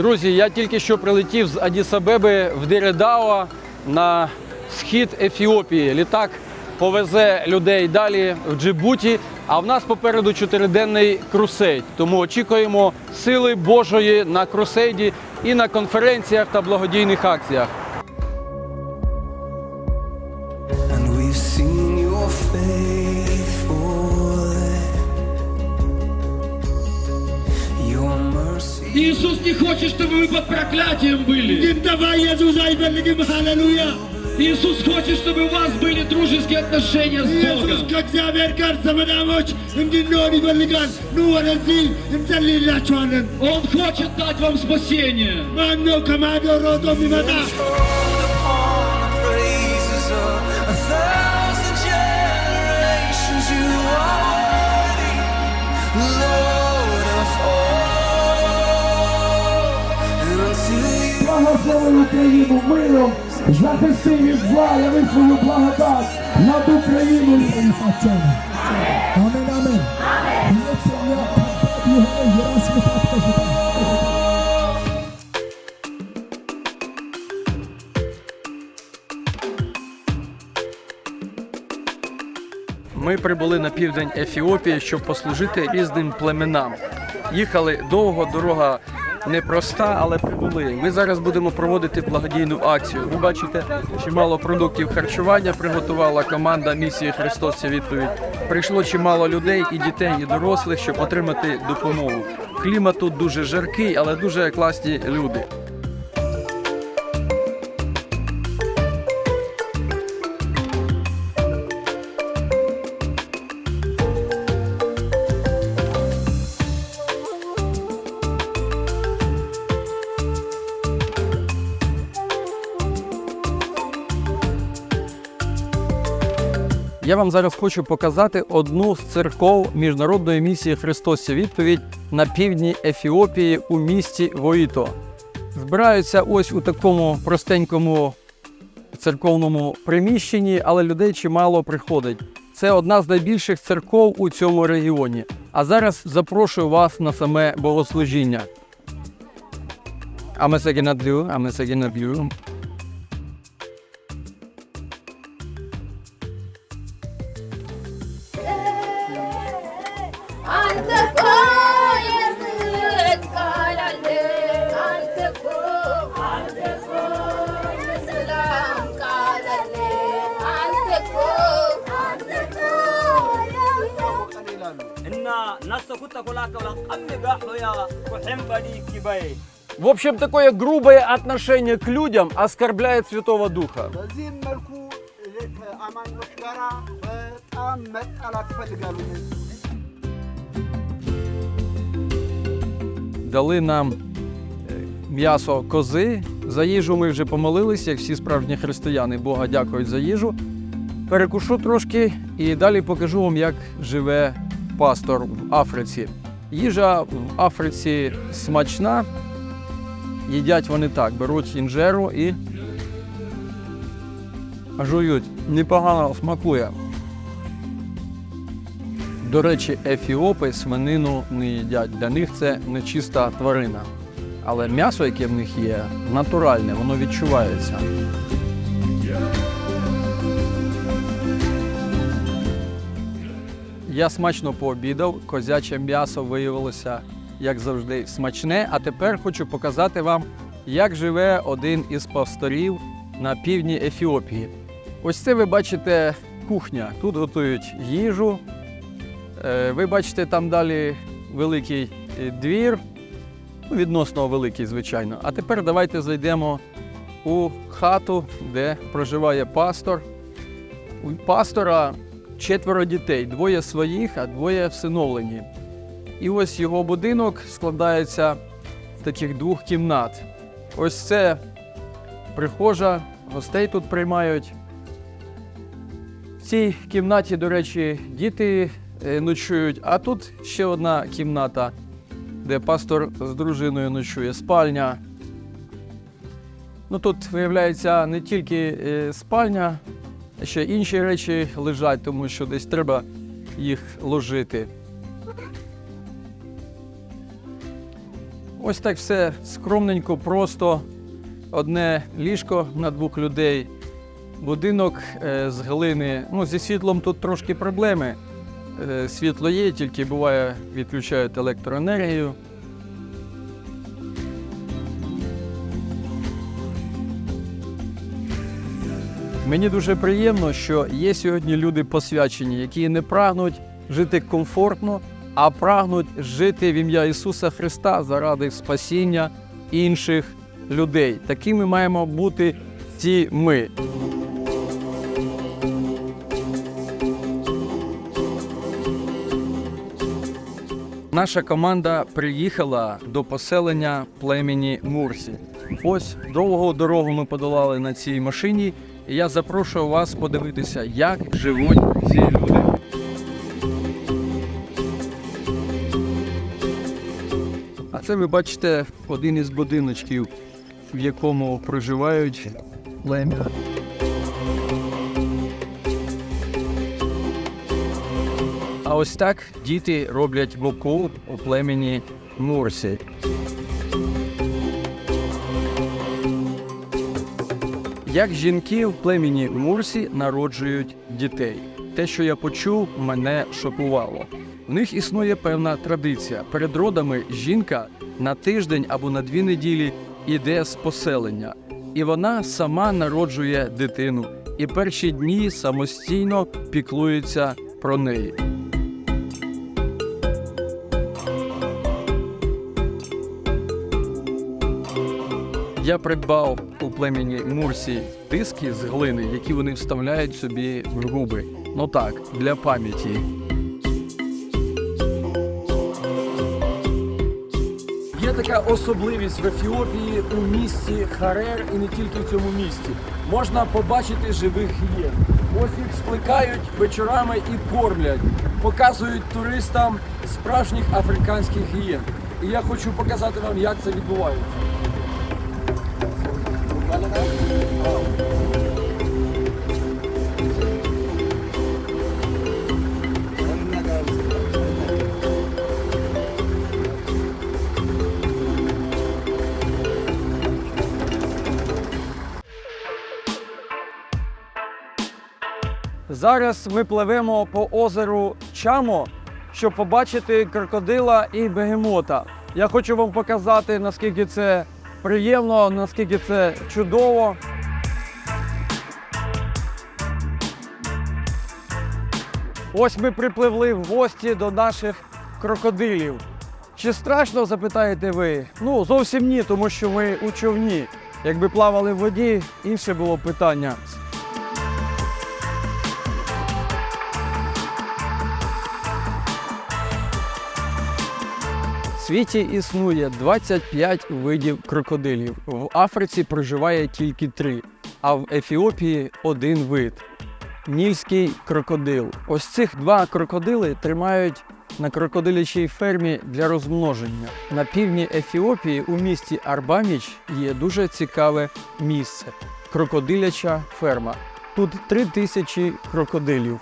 Друзі, я тільки що прилетів з Адісабеби в Діредао на схід Ефіопії. Літак повезе людей далі в Джибуті, а в нас попереду чотириденний крусейд. Тому очікуємо сили Божої на крусейді і на конференціях та благодійних акціях. Иисус не хочет, чтобы вы под проклятием были. Иисус хочет, чтобы у вас были дружеские отношения с Богом. Он хочет дать вам спасение. Благослови Україну миром, захисти від зла, яви свою благодать над Україною. Амин, амин. Ми прибули на південь Ефіопії, щоб послужити різним племенам. Їхали довго, дорога непроста, але прибули. Ми зараз будемо проводити благодійну акцію. Ви бачите, чимало продуктів харчування приготувала команда місії Христос це відповідь. Прийшло чимало людей, і дітей, і дорослих, щоб отримати допомогу. Клімат тут дуже жаркий, але дуже класні люди. Я вам зараз хочу показати одну з церков міжнародної місії Христос відповідь на півдні Ефіопії у місті Воїто. Збираються ось у такому простенькому церковному приміщенні, але людей чимало приходить. Це одна з найбільших церков у цьому регіоні. А зараз запрошую вас на саме богослужіння. Амесегенадлю, амесегенадлю. Anteko В общем, такое грубое отношение к людям оскорбляет Святого Духа. Дали нам е, м'ясо кози. За їжу ми вже помолилися, як всі справжні християни Бога дякують за їжу. Перекушу трошки і далі покажу вам, як живе пастор в Африці. Їжа в Африці смачна. Їдять вони так, беруть інжеру і жують. Непогано смакує. До речі, ефіопи свинину не їдять. Для них це нечиста тварина. Але м'ясо, яке в них є, натуральне, воно відчувається. Я смачно пообідав, козяче м'ясо виявилося, як завжди, смачне. А тепер хочу показати вам, як живе один із пасторів на півдні Ефіопії. Ось це ви бачите кухня. Тут готують їжу, Е, Ви бачите там далі великий е, двір, ну, відносно великий, звичайно. А тепер давайте зайдемо у хату, де проживає пастор. У пастора четверо дітей, двоє своїх, а двоє всиновлені. І ось його будинок складається з таких двох кімнат. Ось це прихожа, гостей тут приймають. В цій кімнаті, до речі, діти е, ночують, а тут ще одна кімната, де пастор з дружиною ночує, спальня. Ну тут виявляється не тільки е, спальня, ще інші речі лежать, тому що десь треба їх ложити. Ось так все скромненько, просто одне ліжко на двох людей. Будинок е, з глини. Ну, зі світлом тут трошки проблеми. Е, світло є, тільки буває відключають електроенергію. Мені дуже приємно, що є сьогодні люди посвячені, які не прагнуть жити комфортно, а прагнуть жити в ім'я Ісуса Христа заради спасіння інших людей. Такими маємо бути ті ми. Наша команда приїхала до поселення племені Мурсі. Ось довгу дорогу ми подолали на цій машині, і я запрошую вас подивитися, як живуть ці люди. А це ви бачите один із будиночків, в якому проживають плем'я. А ось так діти роблять муку у племені Мурсі. Як жінки в племені Мурсі народжують дітей? Те, що я почув, мене шокувало. В них існує певна традиція. Перед родами жінка на тиждень або на дві неділі іде з поселення, і вона сама народжує дитину, і перші дні самостійно піклується про неї. Я придбав у племені Мурсі диски з глини, які вони вставляють собі в губи. Ну так, для пам'яті. Є така особливість в Ефіопії у місті Харер і не тільки в цьому місті. Можна побачити живих гієн. Ось їх скликають вечорами і кормлять, показують туристам справжніх африканських гієн. І я хочу показати вам, як це відбувається. Зараз ми пливемо по озеру Чамо, щоб побачити крокодила і бегемота. Я хочу вам показати, наскільки це приємно, наскільки це чудово. Ось ми припливли в гості до наших крокодилів. Чи страшно, запитаєте ви? Ну, зовсім ні, тому що ми у човні. Якби плавали в воді, інше було питання. Світі існує 25 видів крокодилів. В Африці проживає тільки три, а в Ефіопії один вид нільський крокодил. Ось цих два крокодили тримають на крокодилячій фермі для розмноження. На півдні Ефіопії у місті Арбаміч є дуже цікаве місце крокодиляча ферма. Тут три тисячі крокодилів.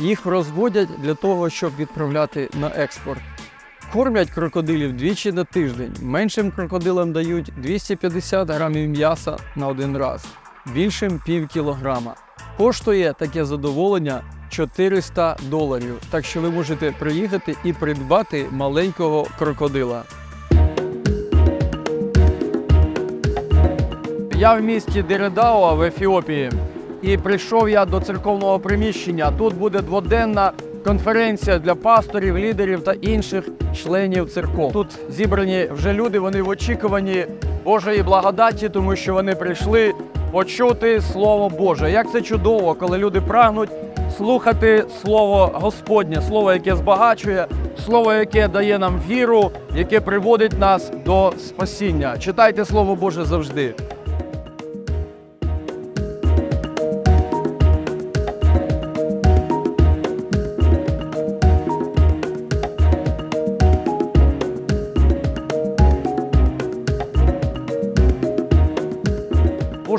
Їх розводять для того, щоб відправляти на експорт. Кормлять крокодилів двічі на тиждень. Меншим крокодилам дають 250 грамів м'яса на один раз, більшим пів кілограма. Коштує таке задоволення 400 доларів. Так що ви можете приїхати і придбати маленького крокодила. Я в місті Дередауа в Ефіопії. І прийшов я до церковного приміщення. Тут буде дводенна конференція для пасторів, лідерів та інших членів церков. Тут зібрані вже люди, вони в очікуванні Божої благодаті, тому що вони прийшли почути Слово Боже. Як це чудово, коли люди прагнуть слухати Слово Господнє, Слово, яке збагачує, Слово, яке дає нам віру, яке приводить нас до спасіння. Читайте Слово Боже завжди.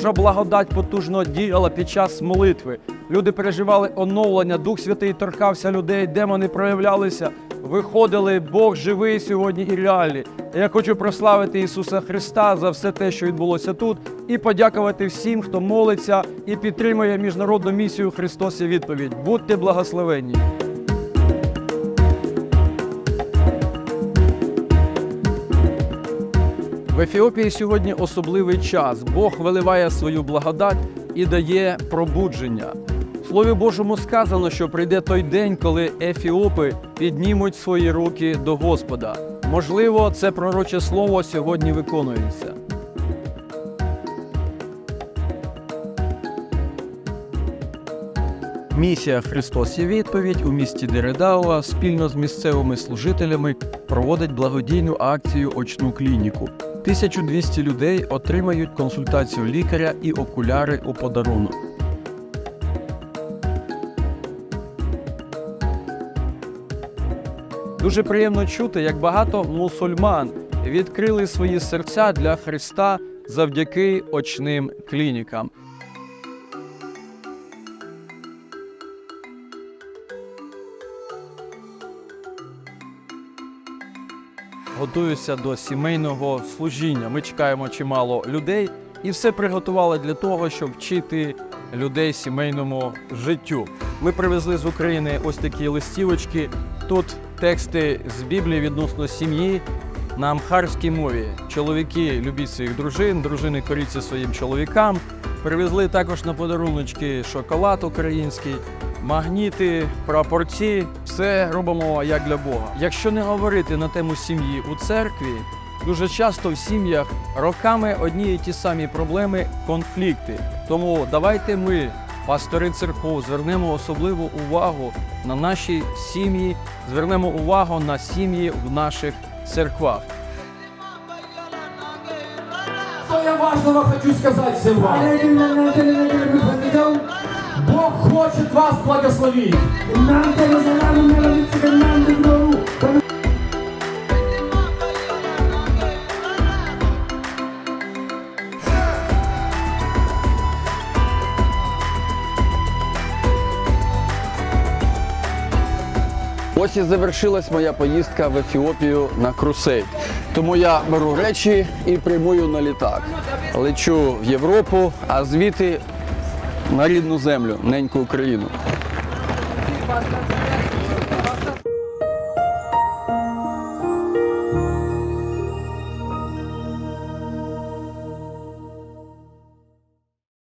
Божа благодать потужно діяла під час молитви. Люди переживали оновлення, Дух Святий торкався людей, демони проявлялися. виходили. Бог живий сьогодні і реальний. Я хочу прославити Ісуса Христа за все те, що відбулося тут, і подякувати всім, хто молиться і підтримує міжнародну місію Христос і відповідь. Будьте благословенні! Ефіопії сьогодні особливий час. Бог виливає свою благодать і дає пробудження. В Слові Божому сказано, що прийде той день, коли ефіопи піднімуть свої руки до Господа. Можливо, це пророче слово сьогодні виконується. Місія Христос є відповідь у місті Дередауа спільно з місцевими служителями проводить благодійну акцію Очну клініку. 1200 людей отримають консультацію лікаря і окуляри у подарунок. Дуже приємно чути, як багато мусульман відкрили свої серця для Христа завдяки очним клінікам. Готуюся до сімейного служіння. Ми чекаємо чимало людей і все приготували для того, щоб вчити людей сімейному життю. Ми привезли з України ось такі листівочки. Тут тексти з Біблії відносно сім'ї на амхарській мові. Чоловіки любіть своїх дружин, дружини коріться своїм чоловікам. Привезли також на подаруночки шоколад український, магніти, прапорці. Все робимо як для Бога. Якщо не говорити на тему сім'ї у церкві, дуже часто в сім'ях роками одні і ті самі проблеми, конфлікти. Тому давайте ми, пастори церков, звернемо особливу увагу на наші сім'ї, звернемо увагу на сім'ї в наших церквах. Что я важного хочу сказать всем вам? Бог хочет вас благословить. Ось і завершилась моя поїздка в Ефіопію на крусейд. Тому я беру речі і прямую на літак. Лечу в Європу, а звідти на рідну землю, неньку Україну.